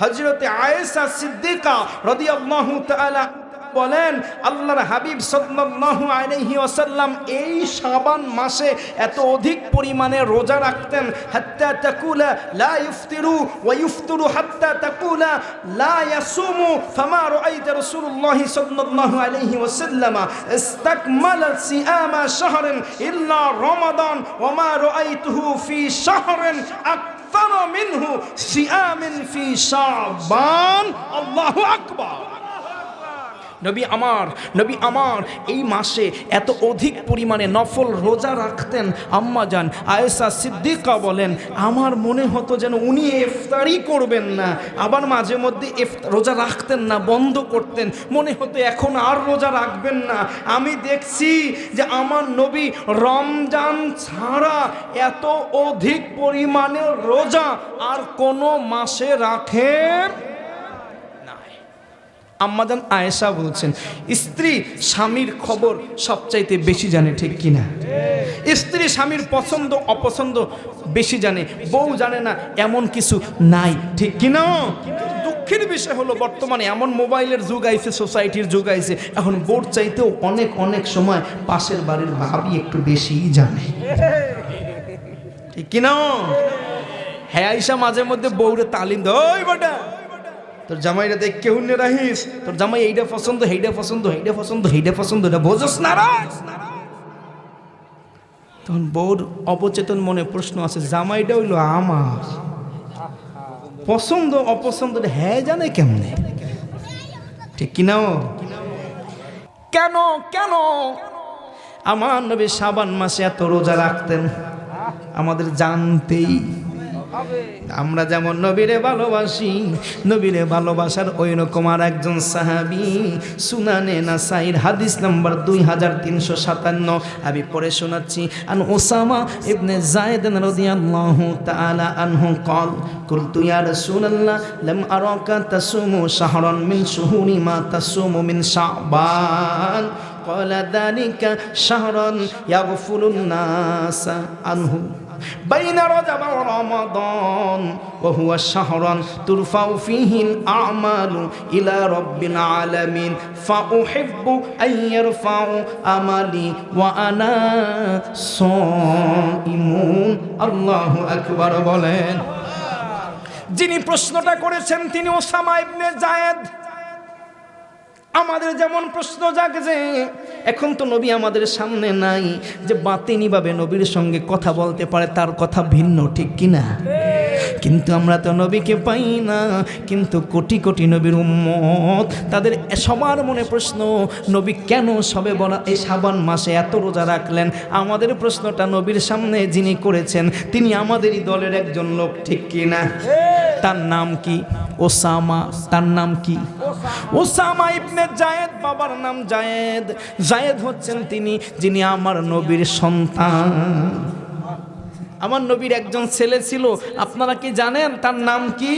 হজরতে আয়েশা সিদ্দিকা রাদিয়াল্লাহু তাআলা বলেন, আল্লাহর হাবিব সাল্লাল্লাহু আলাইহি ওয়াসাল্লাম এই শাবান মাসে এত অধিক পরিমাণে রোজা রাখতেন, হাত্তা তাকুলা লা ইফতিরু ওয়া ইফতিরু হাত্তা তাকুলা লা ইয়াসুমু ফামা রাআইতা রাসূলুল্লাহ সাল্লাল্লাহু আলাইহি ওয়াসাল্লাম ইস্তাকমালা সিয়ামা শাহরিন ইল্লা রমাদান ওয়া মা রাআইতুহু ফি শাহরিন আকতার মিনহু সিয়ামিন ফি শাবান আল্লাহু আকবার নবী আমার নবী আমার, এই মাসে এত অধিক পরিমাণে নফল রোজা রাখতেন আম্মা যান আয়েশা সিদ্দিকা বলেন, আমার মনে হতো যেন উনি ইফতারি করবেন না, আবার মাঝে মধ্যে রোজা রাখতেন না, বন্ধ করতেন। মনে হতো এখন আর রোজা রাখবেন না। আমি দেখছি যে আমার নবী রমজান ছাড়া এত অধিক পরিমাণে রোজা আর কোনো মাসে রাখেন আম্মাজান আয়েশা বলছেন, স্ত্রী স্বামীর খবর সবচাইতে বেশি জানে ঠিক কিনা? স্ত্রী স্বামীর পছন্দ, অপছন্দ বেশি জানে, বউ জানে না, এমন কিছু নাই, ঠিক কিনা? দুঃখের বিষয় হলো বর্তমানে এমন মোবাইলের যুগ আইছে, সোসাইটির যুগ আইছে, এখন বোর্ড চাইতেও অনেক অনেক সময় পাশের বাড়ির ভাবি একটু বেশিই জানে। ঠিক কিনা? হ্যাঁ আইসা মাঝে মধ্যে বউরে তালিম দেয় বাটা তোর জামাইরা দেখ কেউ নে রাহিস। তোর জামাই এইটা পছন্দ হেইটা পছন্দ হেইটা পছন্দ হেইটা পছন্দ, এটা বোঝস না তখন বউর অবচেতন মনে প্রশ্ন আছে জামাইটা হইল আমার। পছন্দ, অপছন্দ হ্যাঁ জানে কেমনে? ঠিক কিনা কেন কেন? আমার নবী সাবান মাসে এত রোজা রাখতেন। আমাদের জানতেই আমরা যেমন নবীরে ভালোবাসি নবীরে ভালোবাসার ওই রকম আর একজন সাহাবি সুনানে নাসাইর হাদিস নাম্বার দুই হাজার তিনশো সাতান্ন আমি পড়ে শোনাচ্ছি আন ওসামা ইবনে জায়েদ রাদিয়াল্লাহু তাআলা আনহু قال قلت يا رسول الله لم أراك تصوم شهرا من شهور ما تصوم من شعبان قال ذلك شهرا يغفل الناس عنه بين رجب ورمضان وهو شهر ترفع فيه الأعمال إلى رب العالمين فأحب أن يرفع أملي وأنا صائم الله أكبر বলেন যিনি প্রশ্নটা করেছেন তিনি ওসামা ইবনে জায়েদ আমাদের যেমন প্রশ্ন জাগছে, এখন তো নবী আমাদের সামনে নাই যে বাতিনিভাবে নবীর সঙ্গে কথা বলতে পারে, তার কথা ভিন্ন, ঠিক কিনা? কিন্তু আমরা তো নবীকে পাই না। কিন্তু কোটি কোটি নবীর উম্মত, তাদের সবার মনে প্রশ্ন, নবী কেন সবে বলা এই সাবান মাসে এত রোজা রাখলেন? আমাদের প্রশ্নটা নবীর সামনে যিনি করেছেন, তিনি আমাদেরই দলের একজন লোক, ঠিক কিনা তার নাম কি? ওসামা। তার নাম কি? ওসামা ইবনে জায়েদ, বাবার নাম জায়েদ। জায়েদ হচ্ছেন তিনি, যিনি আমার নবীর সন্তান। আমার নবীর একজন ছেলে ছিল, আপনারা কি জানেন তার নাম কি?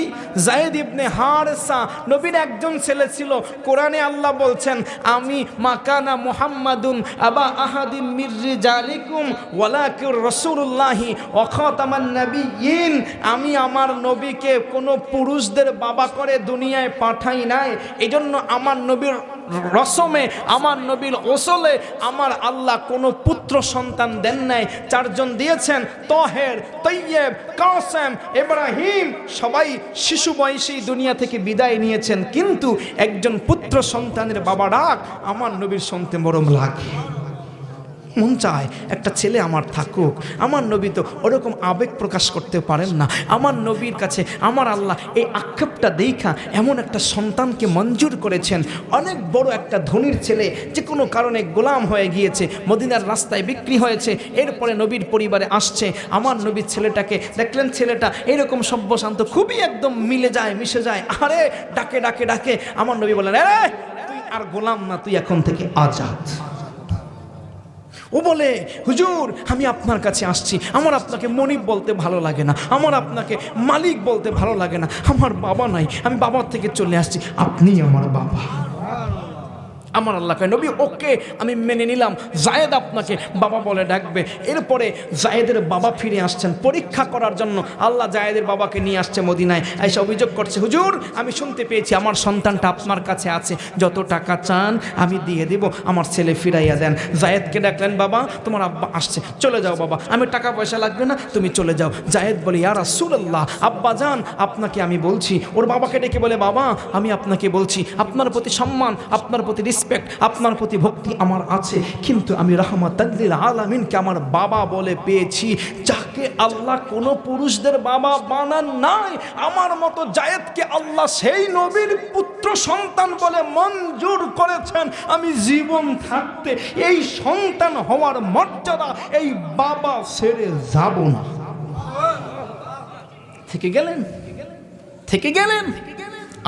জায়েদ ইবনে হারসা। নবীর একজন ছেলে ছিল, কোরআনে আল্লাহ বলছেন, আমি মাকানা মুহাম্মাদুন আবা আহাদিম মির্রি জালিকুম ওয়ালাকির রসুল্লাহি অখতামান নবীন আমি আমার নবীকে কোনো পুরুষদের বাবা করে দুনিয়ায় পাঠাই নাই। এজন্য আমার নবীর রসমে আমার নবীর ওসলে আমার আল্লাহ কোনো পুত্র সন্তান দেন নাই। চারজন দিয়েছেন, তহের, তৈয়েব, কাসেম এব্রাহিম সবাই শিশু বয়সেই দুনিয়া থেকে বিদায় নিয়েছেন। কিন্তু একজন পুত্র সন্তানের বাবা ডাক, আমার নবীর শুনতে মরম লাগে। মন চায় একটা ছেলে আমার থাকুক। আমার নবী তো ওরকম আবেগ প্রকাশ করতে পারেন না। আমার নবীর কাছে আমার আল্লাহ এই আক্ষেপটা দেখা এমন একটা সন্তানকে মঞ্জুর করেছেন। অনেক বড় একটা ধনির ছেলে যে কোনো কারণে গোলাম হয়ে গিয়েছে মদিনার রাস্তায় বিক্রি হয়েছে এরপরে নবীর পরিবারে আসছে। আমার নবীর ছেলেটাকে দেখলেন ছেলেটা এরকম সভ্যশান্ত খুবই একদম মিলে যায় মিশে যায়। আরে ডাকে ডাকে ডাকে। আমার নবী বলেন "এ, তুই আর গোলাম না তুই এখন থেকে আজাদ। ও বলে, হুজুর, আমি আপনার কাছে আসছি। আমার আপনাকে মনিব বলতে ভালো লাগে না। আমার আপনাকে মালিক বলতে ভালো লাগে না। আমার বাবা নাই। আমি বাবার থেকে চলে আসছি। আপনি আমার বাবা। আমার আল্লাহকে নবী, ওকে আমি মেনে নিলাম। জায়েদ আপনাকে বাবা বলে ডাকবে। এরপরে জায়েদের বাবা ফিরে আসছেন পরীক্ষা করার জন্য। আল্লাহ জায়েদের বাবাকে নিয়ে আসছে মদিনায়। এসে অভিযোগ করছে, হুজুর, আমি শুনতে পেয়েছি, আমার সন্তানটা আপনার কাছে আছে। যত টাকা চান আমি দিয়ে দিব, আমার ছেলে ফিরাইয়া দেন। জায়েদকে ডাকলেন, বাবা, তোমার আব্বা আসছে, চলে যাও বাবা। আমি টাকা পয়সা লাগবে না, তুমি চলে যাও। জায়েদ বলে, ইয়া রাসূলুল্লাহ, আব্বা যান, আপনাকে আমি বলছি। ওর বাবাকে ডেকে বলে, বাবা, আমি আপনাকে বলছি, আপনার প্রতি সম্মান, আপনার প্রতি রিসপেক্ট আপনার প্রতি ভক্তি আমার আছে, কিন্তু আমি রহমতাল্লিল আলামিনকে আমার বাবা বলে পেয়েছি, যাকে আল্লাহ কোনো পুরুষদের বাবা বানান নাই, আমার মতো জায়েদকে আল্লাহ সেই নবীর পুত্র সন্তান বলে মঞ্জুর করেছেন। আমি জীবন থাকতে এই সন্তান হওয়ার মর্যাদা এই বাবা ছেড়ে যাব না। থেকে গেলেন? থেকে গেলেন?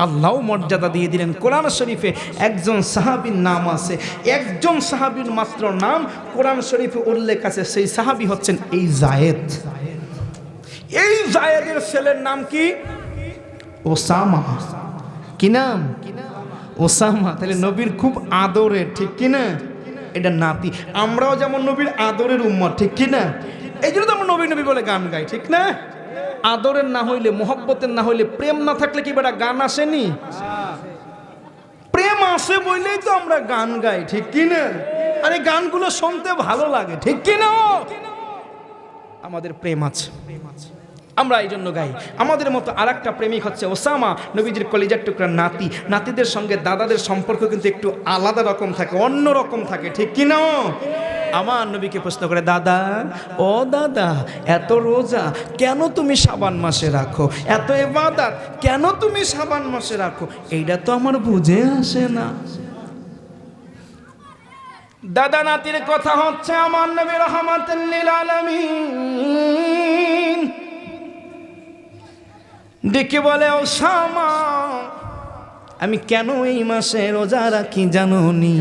আল্লাহ মর্যাদা দিয়ে দিলেন। কোরআন শরীফে একজন সাহাবীর নাম আছে। একজন সাহাবীর মাত্র নাম কোরআন শরীফে উল্লেখ আছে। সেই সাহাবী হচ্ছেন এই জায়েদ। এই জায়েদের ছেলের নাম কি? ওসামা। কি নাম? ওসামা। তাহলে নবীর খুব আদরের ঠিক কি না? এটা নাতি। আমরাও যেমন নবীর আদরের উম্মত, ঠিক কি না? এই জন্য তো আমরা নবী নবী বলে গান গাই, ঠিক না? আদরের না হইলে, মোহব্বতের না হইলে, প্রেম না থাকলে কি বেটা গান আসেনি? প্রেম আসে বললেই তো আমরা গান গাই, ঠিক কি না? আর এই গানগুলো শুনতে ভালো লাগে, ঠিক কি না? আমাদের প্রেম আছে। আমরা এই জন্য গাই। আমাদের মতো আর একটা প্রেমিক হচ্ছে ওসামা, নবীজির কলিজার টুকরা নাতি। নাতিদের সঙ্গে দাদাদের সম্পর্ক কিন্তু একটু আলাদা রকম থাকে, অন্য রকম থাকে, ঠিক কি না? আমার নবীকে প্রশ্ন করে, দাদা, ও দাদা, এত রোজা কেন তুমি সাবান মাসে রাখো? এত এবাদাত কেন তুমি সাবান মাসে রাখো? এইটা তো আমার বুঝে আসে না। দাদা নাতির কথা হচ্ছে, আমার নবী রহমাতুল্লিল আলামিন। ডেকে বলে ও শামা আমি কেন এই মাসে রোজা রাখি জানো নি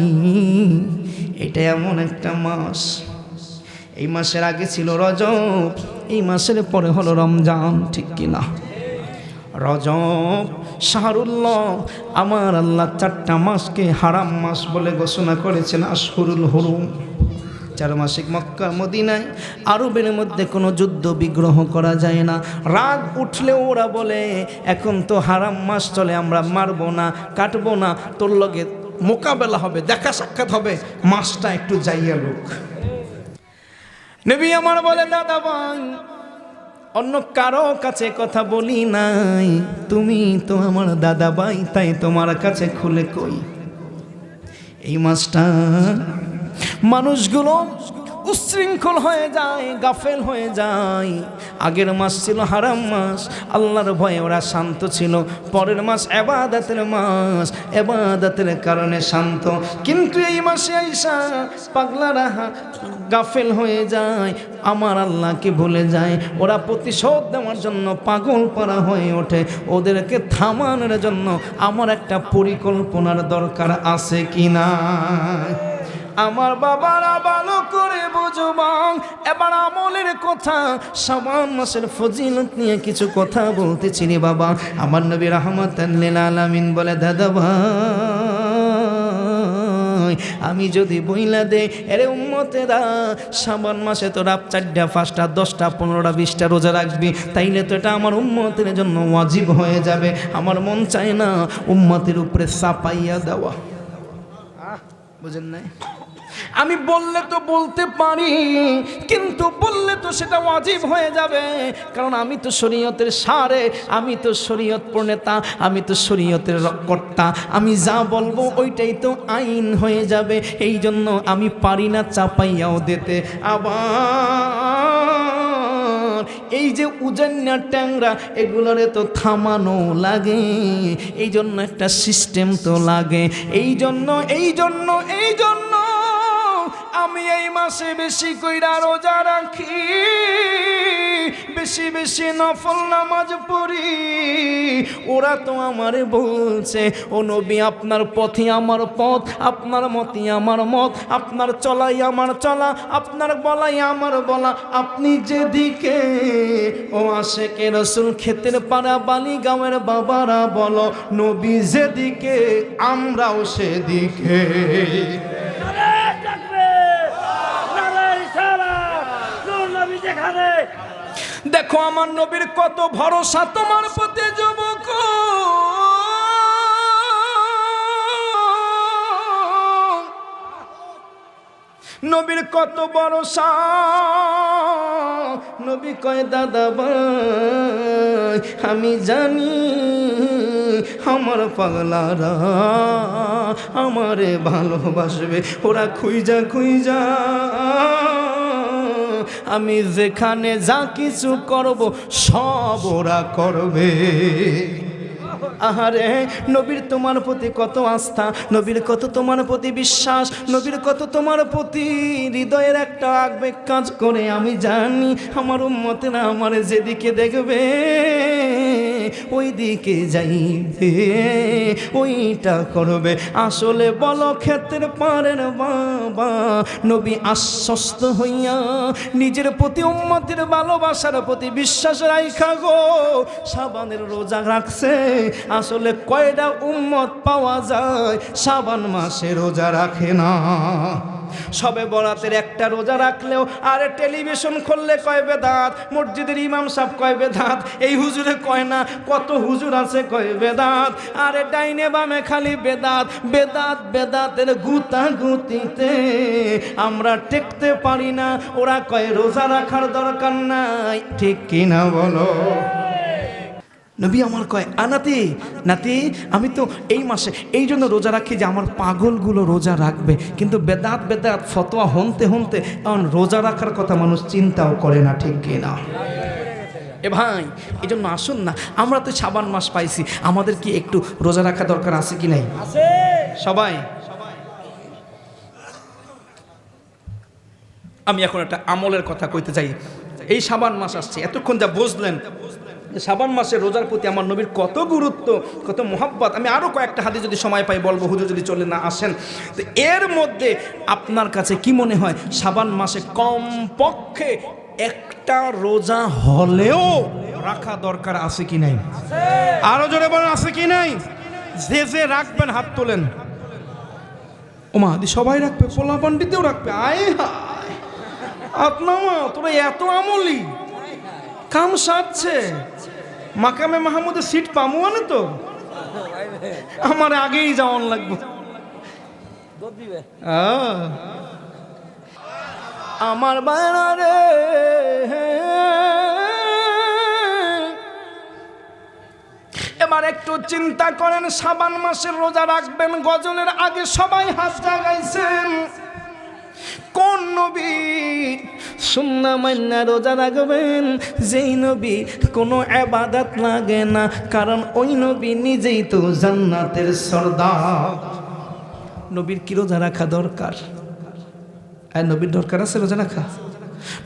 এটা এমন একটা মাস। এই মাসের আগে ছিল রজব, এই মাসের পরে হলো রমজান, ঠিক কিনা রজব, শাহরুল্লাহ, আমার আল্লাহ চারটা মাসকে হারাম মাস বলে ঘোষণা করেছেন আশহুরুল হরুম। চার মাসিক মক্কা, মদিনায় আরবের মধ্যে কোনো যুদ্ধ বিগ্রহ করা যায় না। রাগ উঠলেও ওরা বলে, এখন তো হারাম মাস চলে, আমরা মারবো না, কাটবো না, তোর লগে মোকাবেলা হবে, দেখা সাক্ষাৎ হবে মাসটা একটু যাইয়া লোক। নেবি আমার বলে, দাদা ভাই, অন্য কারও কাছে কথা বলি নাই। তুমি তো আমার দাদা ভাই, তাই তোমার কাছে খুলে কই? এই মাসটা মানুষগুলো উচ্ছৃঙ্খল হয়ে যায়, গাফেল হয়ে যায়। আগের মাস ছিল হারাম মাস, আল্লাহর ভয়ে ওরা শান্ত ছিল। পরের মাস এবাদাতের মাস, এবাদাতের কারণে শান্ত। কিন্তু এই মাসে আইসা পাগলারা গাফেল হয়ে যায়, আমার আল্লাহকে ভুলে যায়। ওরা প্রতিশোধ দেওয়ার জন্য পাগল পারা হয়ে ওঠে। ওদেরকে থামানোর জন্য আমার একটা পরিকল্পনার দরকার আছে কি না আমার বাবারা ভালো করে বুঝবাং এবার আমলের কথা, সাবান মাসের ফজিলত নিয়ে কিছু কথা বলতেছি রে বাবা। আমার নবী রহমত আলামিন বলে, দাদা ভাই, আমি যদি বইলা দে এরে উম্মতেরা, সাবান মাসে তো রাত চারটা, পাঁচটা, দশটা, পনেরোটা, বিশটা রোজা রাখবি। তাইলে তো এটা আমার উম্মতের জন্য ওয়াজিব হয়ে যাবে। আমার মন চায় না উম্মতের উপরে চাপাইয়া দেওয়া। বুঝেন নাই? আমি বললে তো বলতে পারি, কিন্তু বললে তো সেটা ওয়াজিব হয়ে যাবে। কারণ আমি তো শরীয়তের সারে, আমি তো শরীয়ত প্রণেতা, আমি তো শরীয়তের কর্তা আমি যা বলব ওইটাই তো আইন হয়ে যাবে। এই জন্য আমি পারি না চাপাইয়াও দিতে। আবার এই যে উজান্যা ট্যাংরা, এগুলোরে তো থামানো লাগে। এই জন্য একটা সিস্টেম তো লাগে। এই জন্য এই জন্য এই জন্য আমি এই মাসে বেশি কইরা রোজা রাখি। বেশি বেশি নফল নামাজ পড়ি। ওরা তো আমারে বলছে, ও নবী, আপনার পথে আমার পথ, আপনার মতে আমার মত, আপনার চলাই আমার চলা, আপনার বলাই আমার বলা। আপনি যেদিকে, ও আশেকে রসুল ক্ষেতের পাড়া বালি গাঁয়ের বাবারা বলো, নবী যেদিকে, আমরাও সেদিকে। যেখানে দেখো আমার নবীর কত ভরসা তোমার প্রতি যুবক। নবীর কত ভরসা। নবী কয়, দাদা ভাই, আমি জানি আমার পাগলারা আমারে ভালোবাসবে। ওরা খুইজা খুইজা আমি যেখানে যা কিছু করব সব ওরা করবে। আহারে, নবীর তোমার প্রতি কত আস্থা, নবীর কত তোমার প্রতি বিশ্বাস, নবীর কত তোমার প্রতি হৃদয়ের একটা আবেগ কাজ করে, আমি জানি আমার উম্মতেরা আমার যেদিকে দেখবে ওই দিকে যাইবে, ওইটা করবে। আসলে বলো ক্ষেত্রের পারের বাবা, নবী আশ্বস্ত হইয়া নিজের প্রতি উম্মতের ভালোবাসার প্রতি বিশ্বাস রাইখা গো, সাবানের রোজা রাখছে আসলে কয়টা উম্মত পাওয়া যায়? সাবান মাসে রোজা রাখে না। সবে বরাতের একটা রোজা রাখলেও আরে টেলিভিশন খুললে কয় বেদাত? মসজিদের ইমাম সাহেব কয় বেদাত? এই হুজুরে কয় না, কত হুজুর আছে কয় বেদাত? আরে ডাইনে বামে খালি বেদাত বেদাত বেদাতের গুতা গুতিতে আমরা টেকতে পারি না। ওরা কয় রোজা রাখার দরকার নাই। ঠিক কিনা বলো? নবী আমার কয় আনাতি নাতি আমি তো এই মাসে এই জন্য রোজা রাখি যে আমার পাগলগুলো রোজা রাখবে। কিন্তু বেদাত বেদাত ফতোয়া হনতে হনতে কারণ রোজা রাখার কথা মানুষ চিন্তাও করে না ঠিক কিনা এ ভাই এই জন্য আসুন না আমরা তো সাবান মাস পাইছি আমাদের কি একটু রোজা রাখা দরকার আছে কি নাই? সবাই। আমি এখন একটা আমলের কথা কইতে চাই। এই সাবান মাস আসছে এতক্ষণ যা বুঝলেন যে সাবান মাসে রোজার প্রতি আমার নবীর কত গুরুত্ব, কত মোহাব্বত। আমি আরও কয়েকটা হাতে যদি সময় পাই বলব, হুজুর যদি চলে না আসেন। তো এর মধ্যে আপনার কাছে কি মনে হয়, সাবান মাসে কমপক্ষে একটা রোজা হলেও রাখা দরকার আছে কি নাই? আরও জোরে বলেন, আছে কি নাই? যে যে রাখবেন, হাত তোলেন। ওমা সবাই রাখবে পোলা পান্ডিতেও রাখবে। আয় হায় আপনামা তোরা এত আমলি। কাম সারছে। মাকামে মাহমুদের সিট পামু মানে তো। আমার আগেই যাওয়ান লাগবে। আমার বায়না রে এবার একটু চিন্তা করেন, সাবান মাসের রোজা রাখবেন, গজলের আগে সবাই হাত জাগাইছেন। নবী? সুন্না মান্না রোজা রাখবেন। যেই নবী কোনো আবাদাত লাগে না, কারণ ওই নবী নিজেই তো জান্নাতের সর্দার। নবীর কি রোজা রাখা দরকার? আর নবীর দরকার আছে রোজা রাখা?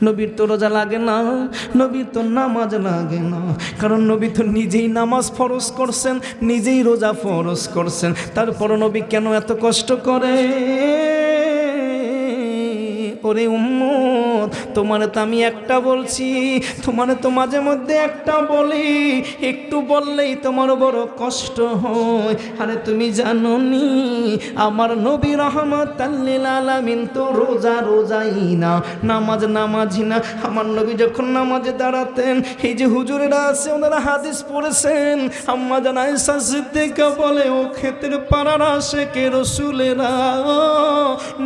নবীর তো রোজা লাগে না, নবীর তো নামাজ লাগে না, কারণ নবী তো নিজেই নামাজ ফরজ করছেন, নিজেই রোজা ফরজ করছেন। তারপর নবী কেন এত কষ্ট করে? ওরে উম্মত, তোমার তো আমি একটা বলছি, তোমার তো মাঝে মধ্যে একটা বলি, একটু বললেই তোমার বড় কষ্ট হয়। আরে তুমি জানো নি আমার নবী রহমত আলামিন তো রোজা রোজাই না, নামাজ নামাজি না। আমার নবী যখন নামাজে দাঁড়াতেন, এই যে হুজুরেরা আছে, ওনারা হাদিস পড়েছেন। আম্মা জানাই সিদ্দিকা বলে, ও ক্ষেতের পাড়ার আসে কে রসুলেরা।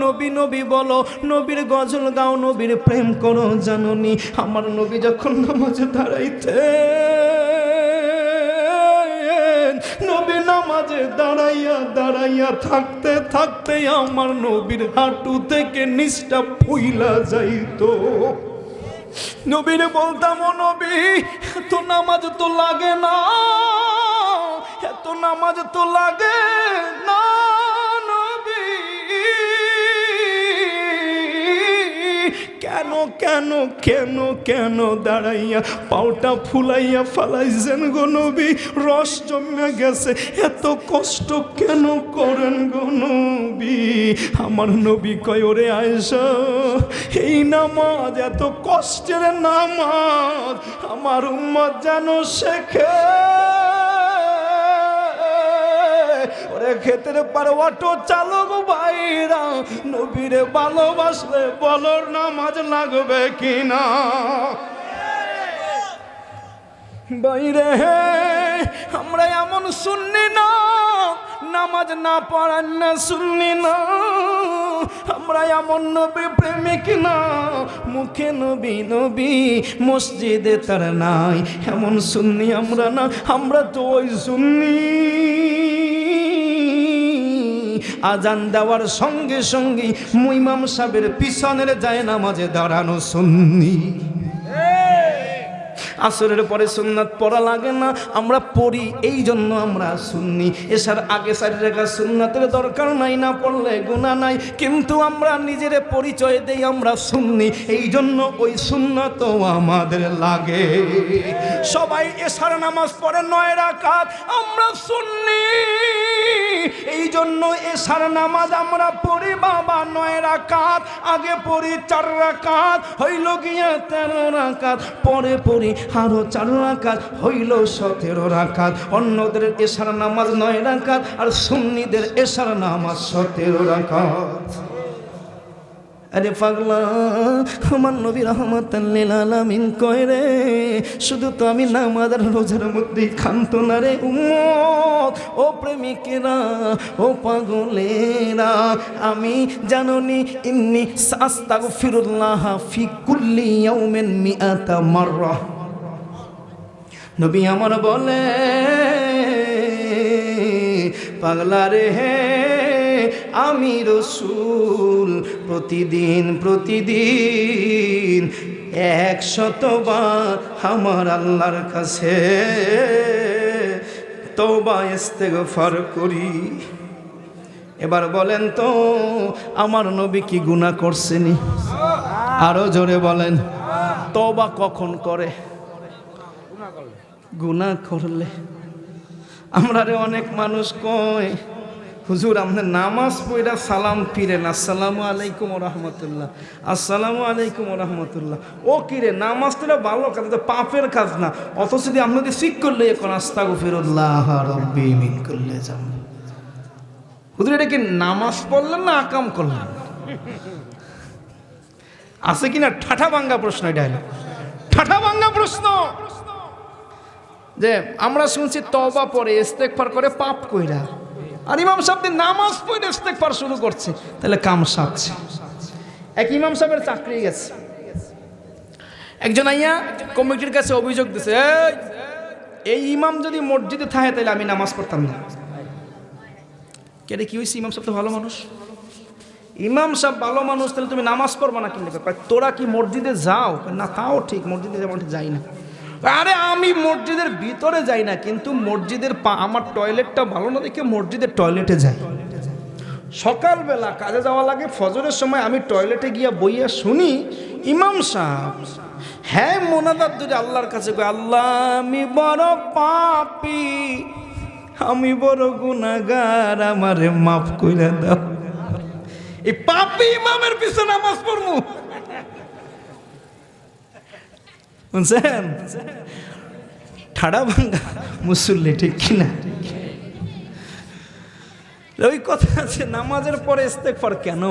নবী নবী বলো, নবীর গজল গাও নবীর প্রেম করো জাননি। আমার নবী যখন নামাজে দাঁড়াইতে নবী নামাজে দাঁড়াইয়া দাঁড়াইয়া থাকতে থাকতে আমার নবীর হাঁটু থেকে নিষ্ঠা ফুইলা যাইতো। নবীরে বলতাম নবী, এত নামাজ তো লাগে না, এত নামাজ তো লাগে না। কেন কেন কেন কেন দাঁড়াইয়া পাউটা ফুলাইয়া ফালাইছেন গো নবী? রস জমে গেছে, এত কষ্ট কেন করেন গো নবী? আমার নবী কয়, ওরে আয়সা এই নামাজ, এত কষ্টের নামাজ, আমার উম্মত যেন শেখে। ওরে ক্ষেতের পার অটো চালক ভাইরা, নবীরে ভালোবাসলে বলর নামাজ লাগবে কিনা? বাইরে আমরা এমন শুননি না, নামাজ না পড়ান না শুননি না। আমরা এমন নবী প্রেমিক না, মুখে নবী নবী, মসজিদে তার নাই। এমন শুননি আমরা না, আমরা তো ওই শুননি আজান দেওয়ার সঙ্গে সঙ্গে মুইমাম সাহেবের পিছনের যায় নামাজে দাঁড়ানো শুননি আসরের পরে সুন্নাত পড়া লাগে না, আমরা পড়ি এই জন্য আমরা শুননি এসার আগে সারি রেখা সুন্নাতের দরকার নাই, না পড়লে গুণা নাই, কিন্তু আমরা নিজের পরিচয় দেই, আমরা শুননি এই জন্য ওই সুন্নাত আমাদের লাগে। সবাই এসার নামাজ পড়ে নয় রাকাত। আমরা শুননি এই জন্য এসার নামাজ আমরা পড়ি, বাবা, নয় রাকাত। আগে পড়ি চার রাকাত, হইল গিয়া তেরো রাকাত। পরে পড়ি আরও চার রাকাত, হইল সতেরো রাকাত। অন্যদের এসার নামাজ নয় রাকাত, আর সুন্নিদের এসার নামাজ সতেরো রাকাত। আরে পাগলা, আমার নবী রহমতাল্লিল আলামিন কয় রে, শুধু তো আমি নামাজ আর রোজার মধ্যেই খান্ত না রে ও প্রেমিকেরা, ও পাগলেরা, আমি জাননি, ইন্নি সাস্তাগফিরুল্লাহ ফি কুল্লি ইয়াউমিন মিআতা মাররা। নবী আমার বলে, পাগলা রে হে আমি রসুল প্রতিদিন প্রতিদিন একশতবার আমার আল্লাহর কাছে তওবা, ইস্তেগফার করি। এবার বলেন তো, আমার নবী কি গুনাহ করছেনি? আরও জোরে বলেন, তওবা কখন করে? গুনাহ করলে। আমরা অনেক মানুষ কয় হুজুর, আপনার নামাজ পড়া সালাম ফিরেন আসসালামু আলাইকুম রহমতুল্লাহ। আসসালামু আলাইকুম রহমতুল্লাহ। ও কিরে নামাজ তো ভালো কাজ, এটা পাপের কাজ না। অথচ যদি আপনাদের শিখ করলে, এখন আস্তাগু ফিরুল্লাহ করলে যান হুজুর, এটা কি নামাজ পড়লেন না আকাম করলেন? আছে কিনা ঠাঠা ভাঙ্গা প্রশ্ন, এটা ঠাঠা ভাঙ্গা প্রশ্ন। যে, আমরা শুনছি তবা পরে ইস্তেকফার করে পাপ কইরা। আর ইমাম সাহেব নামাজ পড়ে ইস্তেকফার শুরু করছে তাহলে কাম সাচ্ছে এক ইমাম সাহেবের চাকরি গেছে। একজন আইয়া কমিটির কাছে অভিযোগ দিছে "এই, এই ইমাম যদি মসজিদে থাকে তাহলে আমি নামাজ পড়তাম না। কেটে কি হয়েছে ইমাম সাহেব তো ভালো মানুষ। ইমাম সাহেব ভালো মানুষ তাহলে তুমি নামাজ পড়বা না কিন্তু তোরা কি মসজিদে যাও? না তাও ঠিক মসজিদে যেমন যাই না। আরে আমি মসজিদের ভিতরে যাই না, কিন্তু মসজিদের পা, আমার টয়লেটটা ভালো না দেখে মসজিদের টয়লেটে যাই। সকালবেলা কাজে যাওয়া লাগে, ফজরের সময় আমি টয়লেটে গিয়া বইয়া শুনি, ইমাম সাহেব হ্যাঁ মোনাদার দুটো আল্লাহর কাছে আল্লাহ আমি বড় পাপি, আমি বড় গুনাগার আমারে মাফ কইরা দাও। এই পাপি ইমামের পিছনে নামাজ পড়ব। বুঝছেন? ঠাড়া ভাঙ্গা মুসল্লি ঠিক কিনা ওই কথা আছে নামাজের পরে ইস্তেকফার কেন?